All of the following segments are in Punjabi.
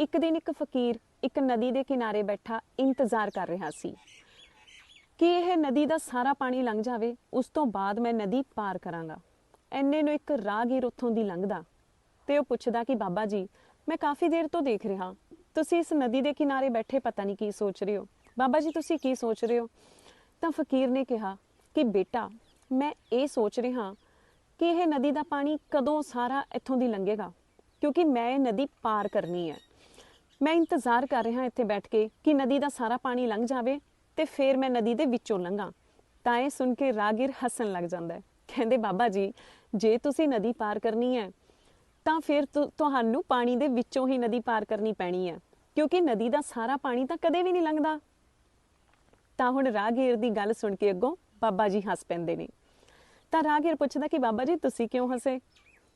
ਇੱਕ ਦਿਨ ਇੱਕ ਫਕੀਰ ਇੱਕ ਨਦੀ ਦੇ ਕਿਨਾਰੇ ਬੈਠਾ ਇੰਤਜ਼ਾਰ ਕਰ ਰਿਹਾ ਸੀ ਕਿ ਇਹ ਨਦੀ ਦਾ ਸਾਰਾ ਪਾਣੀ ਲੰਘ ਜਾਵੇ, ਉਸ ਤੋਂ ਬਾਅਦ ਮੈਂ ਨਦੀ ਪਾਰ ਕਰਾਂਗਾ। ਐਨੇ ਨੂੰ ਇੱਕ ਰਾਹਗੀਰ ਉੱਥੋਂ ਦੀ ਲੰਘਦਾ ਤੇ ਉਹ ਪੁੱਛਦਾ ਕਿ ਬਾਬਾ ਜੀ, ਮੈਂ ਕਾਫੀ ਦੇਰ ਤੋਂ ਦੇਖ ਰਿਹਾ ਤੁਸੀਂ ਇਸ ਨਦੀ ਦੇ ਕਿਨਾਰੇ ਬੈਠੇ ਪਤਾ ਨਹੀਂ ਕੀ ਸੋਚ ਰਹੇ ਹੋ। ਬਾਬਾ ਜੀ, ਤੁਸੀਂ ਕੀ ਸੋਚ ਰਹੇ ਹੋ? ਤਾਂ ਫਕੀਰ ਨੇ ਕਿਹਾ ਕਿ ਬੇਟਾ, ਮੈਂ ਇਹ ਸੋਚ ਰਿਹਾ ਕਿ ਇਹ ਨਦੀ ਦਾ ਪਾਣੀ ਕਦੋਂ ਸਾਰਾ ਇੱਥੋਂ ਦੀ ਲੰਘੇਗਾ, ਕਿਉਂਕਿ ਮੈਂ ਇਹ ਨਦੀ ਪਾਰ ਕਰਨੀ ਹੈ। ਮੈਂ ਇੰਤਜ਼ਾਰ ਕਰ ਰਿਹਾ ਇੱਥੇ ਬੈਠ ਕੇ ਕਿ ਨਦੀ ਦਾ ਸਾਰਾ ਪਾਣੀ ਲੰਘ ਜਾਵੇ ਤੇ ਫਿਰ ਮੈਂ ਨਦੀ ਦੇ ਵਿੱਚੋਂ ਲੰਘਾਂ। ਤਾਂ ਇਹ ਸੁਣ ਕੇ ਰਾਗੀਰ ਹੱਸਣ ਲੱਗ ਜਾਂਦਾ ਹੈ। ਕਹਿੰਦੇ, ਬਾਬਾ ਜੀ, ਜੇ ਤੁਸੀਂ ਨਦੀ ਪਾਰ ਕਰਨੀ ਹੈ, ਤਾਂ ਫਿਰ ਤੁਹਾਨੂੰ ਪਾਣੀ ਦੇ ਵਿੱਚੋਂ ਹੀ ਨਦੀ ਪਾਰ ਕਰਨੀ ਪੈਣੀ ਹੈ। ਕਿਉਂਕਿ ਨਦੀ ਦਾ ਸਾਰਾ ਪਾਣੀ ਤਾਂ ਕਦੇ ਵੀ ਨਹੀਂ ਲੰਘਦਾ। ਤਾਂ ਹੁਣ ਰਾਗੀਰ ਦੀ ਗੱਲ ਸੁਣ ਕੇ ਅੱਗੋਂ ਬਾਬਾ ਜੀ ਹੱਸ ਪੈਂਦੇ ਨੇ। ਤਾਂ ਰਾਗੀਰ ਪੁੱਛਦਾ ਕਿ, ਬਾਬਾ ਜੀ, ਤੁਸੀਂ ਕਿਉਂ ਹੱਸੇ?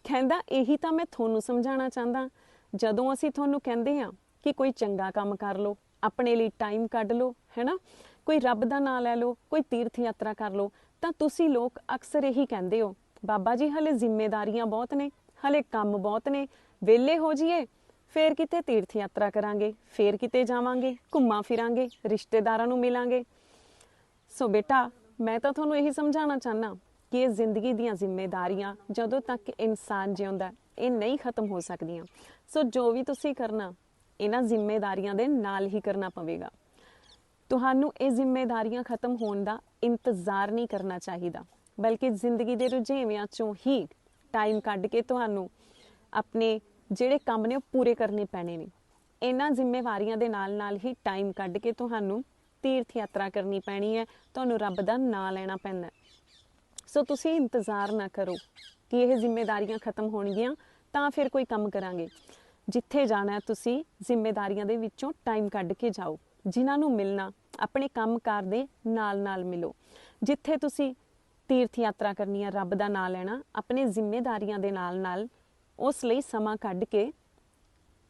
ਕਹਿੰਦਾ, ਇਹੀ ਤਾਂ ਮੈਂ ਤੁਹਾਨੂੰ ਸਮਝਾਉਣਾ ਚਾਹੁੰਦਾ। ਜਦੋਂ ਅਸੀਂ ਤੁਹਾਨੂੰ ਕਹਿੰਦੇ ਹਾਂ ਕਿ ਕੋਈ ਚੰਗਾ ਕੰਮ ਕਰ ਲਓ, ਆਪਣੇ ਲਈ ਟਾਈਮ ਕੱਢ ਲਓ, ਹੈਨਾ? ਕੋਈ ਰੱਬ ਦਾ ਨਾਮ ਲੈ ਲਓ, ਕੋਈ ਤੀਰਥ ਯਾਤਰਾ ਕਰ ਲਓ, ਤਾਂ ਤੁਸੀਂ ਲੋਕ ਅਕਸਰ ਇਹੀ ਕਹਿੰਦੇ ਹੋ, ਬਾਬਾ ਜੀ, ਹਲੇ ਜ਼ਿੰਮੇਵਾਰੀਆਂ ਬਹੁਤ ਨੇ, ਹਲੇ ਕੰਮ ਬਹੁਤ ਨੇ, ਵਿਹਲੇ ਹੋ ਜਾਈਏ, ਫੇਰ ਕਿਤੇ ਤੀਰਥ ਯਾਤਰਾ ਕਰਾਂਗੇ, ਫੇਰ ਕਿਤੇ ਜਾਵਾਂਗੇ, ਘੁੰਮਾਂ ਫਿਰਾਂਗੇ, ਰਿਸ਼ਤੇਦਾਰਾਂ ਨੂੰ ਮਿਲਾਂਗੇ। ਸੋ ਬੇਟਾ, ਮੈਂ ਤਾਂ ਤੁਹਾਨੂੰ ਇਹੀ ਸਮਝਾਉਣਾ ਚਾਹਨਾ ਕਿ ਇਹ ਜ਼ਿੰਦਗੀ ਦੀਆਂ ਜ਼ਿੰਮੇਵਾਰੀਆਂ ਜਦੋਂ ਤੱਕ ਇਨਸਾਨ ਜਿਉਂਦਾ, ਇਹ ਨਹੀਂ ਖਤਮ ਹੋ ਸਕਦੀਆਂ। ਸੋ ਜੋ ਵੀ ਤੁਸੀਂ ਕਰਨਾ ਇਹਨਾਂ ਜ਼ਿੰਮੇਵਾਰੀਆਂ ਦੇ ਨਾਲ ਹੀ ਕਰਨਾ ਪਵੇਗਾ। ਤੁਹਾਨੂੰ ਇਹ ਜ਼ਿੰਮੇਵਾਰੀਆਂ ਖਤਮ ਹੋਣ ਦਾ ਇੰਤਜ਼ਾਰ ਨਹੀਂ ਕਰਨਾ ਚਾਹੀਦਾ, ਬਲਕਿ ਜ਼ਿੰਦਗੀ ਦੇ ਰੁਝੇਵਿਆਂ ਚੋਂ ਹੀ ਟਾਈਮ ਕੱਢ ਕੇ ਤੁਹਾਨੂੰ ਆਪਣੇ ਜਿਹੜੇ ਕੰਮ ਨੇ ਉਹ ਪੂਰੇ ਕਰਨੇ ਪੈਣੇ ਨੇ। ਇਹਨਾਂ ਜ਼ਿੰਮੇਵਾਰੀਆਂ ਦੇ ਨਾਲ-ਨਾਲ ਹੀ ਟਾਈਮ ਕੱਢ ਕੇ ਤੁਹਾਨੂੰ ਤੀਰਥ ਯਾਤਰਾ ਕਰਨੀ ਪੈਣੀ ਹੈ, ਤੁਹਾਨੂੰ ਰੱਬ ਦਾ ਨਾਮ ਲੈਣਾ ਪੈਂਦਾ ਸੋ ਤੁਸੀਂ ਇੰਤਜ਼ਾਰ ਨਾ ਕਰੋ ਕਿ ਇਹ ਜ਼ਿੰਮੇਵਾਰੀਆਂ ਖਤਮ ਹੋਣਗੀਆਂ, ਤਾਂ ਫਿਰ ਕੋਈ ਕੰਮ ਕਰਾਂਗੇ। ਜਿੱਥੇ ਜਾਣਾ ਤੁਸੀਂ ਜ਼ਿੰਮੇਵਾਰੀਆਂ ਦੇ ਵਿੱਚੋਂ ਟਾਈਮ ਕੱਢ ਕੇ ਜਾਓ। ਜਿਨ੍ਹਾਂ ਨੂੰ ਮਿਲਣਾ, ਆਪਣੇ ਕੰਮਕਾਰ ਦੇ ਨਾਲ-ਨਾਲ ਮਿਲੋ। ਜਿੱਥੇ ਤੁਸੀਂ ਤੀਰਥ ਯਾਤਰਾ ਕਰਨੀ ਹੈ, ਰੱਬ ਦਾ ਨਾਮ ਲੈਣਾ, ਆਪਣੇ ਜ਼ਿੰਮੇਵਾਰੀਆਂ ਦੇ ਨਾਲ-ਨਾਲ ਉਸ ਲਈ ਸਮਾਂ ਕੱਢ ਕੇ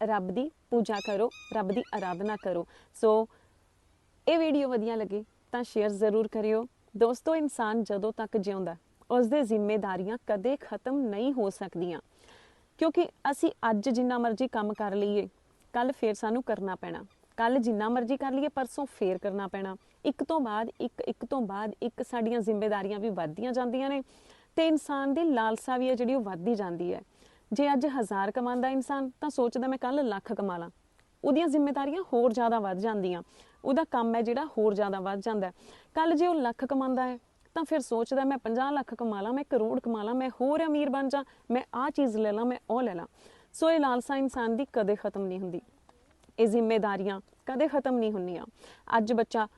ਰੱਬ ਦੀ ਪੂਜਾ ਕਰੋ, ਰੱਬ ਦੀ ਆਰਾਧਨਾ ਕਰੋ। ਸੋ ਇਹ ਵੀਡੀਓ ਵਧੀਆ ਲੱਗੇ ਤਾਂ ਸ਼ੇਅਰ ਜ਼ਰੂਰ ਕਰਿਓ। ਦੋਸਤੋ, ਇਨਸਾਨ ਜਦੋਂ ਤੱਕ ਜਿਉਂਦਾ ਉਸ ਦੇ ਜ਼ਿੰਮੇਵਾਰੀਆਂ ਕਦੇ ਖਤਮ ਨਹੀਂ ਹੋ ਸਕਦੀਆਂ। ਕਿਉਂਕਿ ਅਸੀਂ ਅੱਜ ਜਿੰਨਾ ਮਰਜ਼ੀ ਕੰਮ ਕਰ ਲਈਏ ਕੱਲ ਫੇਰ ਸਾਨੂੰ ਕਰਨਾ ਪੈਣਾ। ਕੱਲ ਜਿੰਨਾ ਮਰਜ਼ੀ ਕਰ ਲਈਏ, ਪਰਸੋਂ ਫੇਰ ਕਰਨਾ ਪੈਣਾ। ਇੱਕ ਤੋਂ ਬਾਅਦ, ਇੱਕ ਇੱਕ ਤੋਂ ਬਾਅਦ, ਇੱਕ ਸਾਡੀਆਂ ਜ਼ਿੰਮੇਵਾਰੀਆਂ ਵੀ ਵੱਧਦੀਆਂ ਜਾਂਦੀਆਂ ਨੇ ਤੇ ਇਨਸਾਨ ਦੀ ਲਾਲਸਾ ਵੀ ਹੈ ਜਿਹੜੀ ਉਹ ਵੱਧਦੀ ਜਾਂਦੀ ਹੈ। ਜੇ ਅੱਜ ਹਜ਼ਾਰ ਕਮਾਉਂਦਾ ਇਨਸਾਨ, ਤਾਂ ਸੋਚਦਾ ਮੈਂ ਕੱਲ ਲੱਖ ਕਮਾ ਲਾਂ। ਉਹਦੀਆਂ ਜ਼ਿੰਮੇਵਾਰੀਆਂ ਹੋਰ ਜ਼ਿਆਦਾ ਵੱਧ ਜਾਂਦੀਆਂ। ਉਹਦਾ ਕੰਮ ਹੈ ਜਿਹੜਾ ਹੋਰ ਜ਼ਿਆਦਾ ਵੱਧ ਜਾਂਦਾ। ਕੱਲ ਜੇ ਉਹ ਲੱਖ ਕਮਾਉਂਦਾ ਹੈ ਤਾਂ ਫਿਰ ਸੋਚਦਾ ਮੈਂ 50 ਲੱਖ ਕਮਾ ਲਾਂ, ਮੈਂ ਕਰੋੜ ਕਮਾ ਲਾਂ, ਮੈਂ ਹੋਰ ਅਮੀਰ ਬਣ ਜਾ, ਮੈਂ ਆਹ ਚੀਜ਼ ਲੈ ਲਾਂ, ਮੈਂ ਉਹ ਲੈ ਲਾਂ। ਸੋ ਇਹ ਲਾਲਸਾ ਇਨਸਾਨ ਦੀ ਕਦੇ ਖਤਮ ਨਹੀਂ ਹੁੰਦੀ। ਇਹ ਜ਼ਿੰਮੇਵਾਰੀਆਂ ਕਦੇ ਖਤਮ ਨਹੀਂ ਹੁੰਦੀਆਂ। ਅੱਜ ਬੱਚਾ,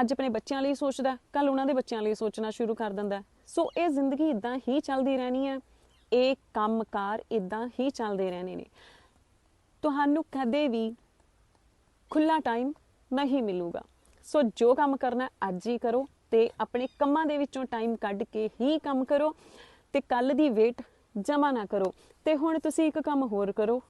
ਅੱਜ ਆਪਣੇ ਬੱਚਿਆਂ ਲਈ ਸੋਚਦਾ, ਕੱਲ ਉਹਨਾਂ ਦੇ ਬੱਚਿਆਂ ਲਈ ਸੋਚਣਾ ਸ਼ੁਰੂ ਕਰ ਦਿੰਦਾ ਸੋ ਇਹ ਜ਼ਿੰਦਗੀ ਇਦਾਂ ਹੀ ਚੱਲਦੀ ਰਹਿਣੀ ਹੈ। ਇਹ ਕੰਮਕਾਰ ਇਦਾਂ ਹੀ ਚੱਲਦੇ ਰਹਿਣੇ ਨੇ। ਤੁਹਾਨੂੰ ਕਦੇ ਵੀ ਖੁੱਲਾ ਟਾਈਮ ਨਹੀਂ ਮਿਲੂਗਾ। ਸੋ ਜੋ ਕੰਮ ਕਰਨਾ ਅੱਜ ਹੀ ਕਰੋ। ਤੇ ਆਪਣੇ ਕੰਮਾਂ ਦੇ ਵਿੱਚੋਂ ਟਾਈਮ ਕੱਢ ਕੇ ਹੀ ਕੰਮ ਕਰੋ ਤੇ ਕੱਲ ਦੀ ਵੇਟ ਜਮਾ ਨਾ ਕਰੋ। ਤੇ ਹੁਣ ਤੁਸੀਂ ਇੱਕ ਕੰਮ ਹੋਰ ਕਰੋ।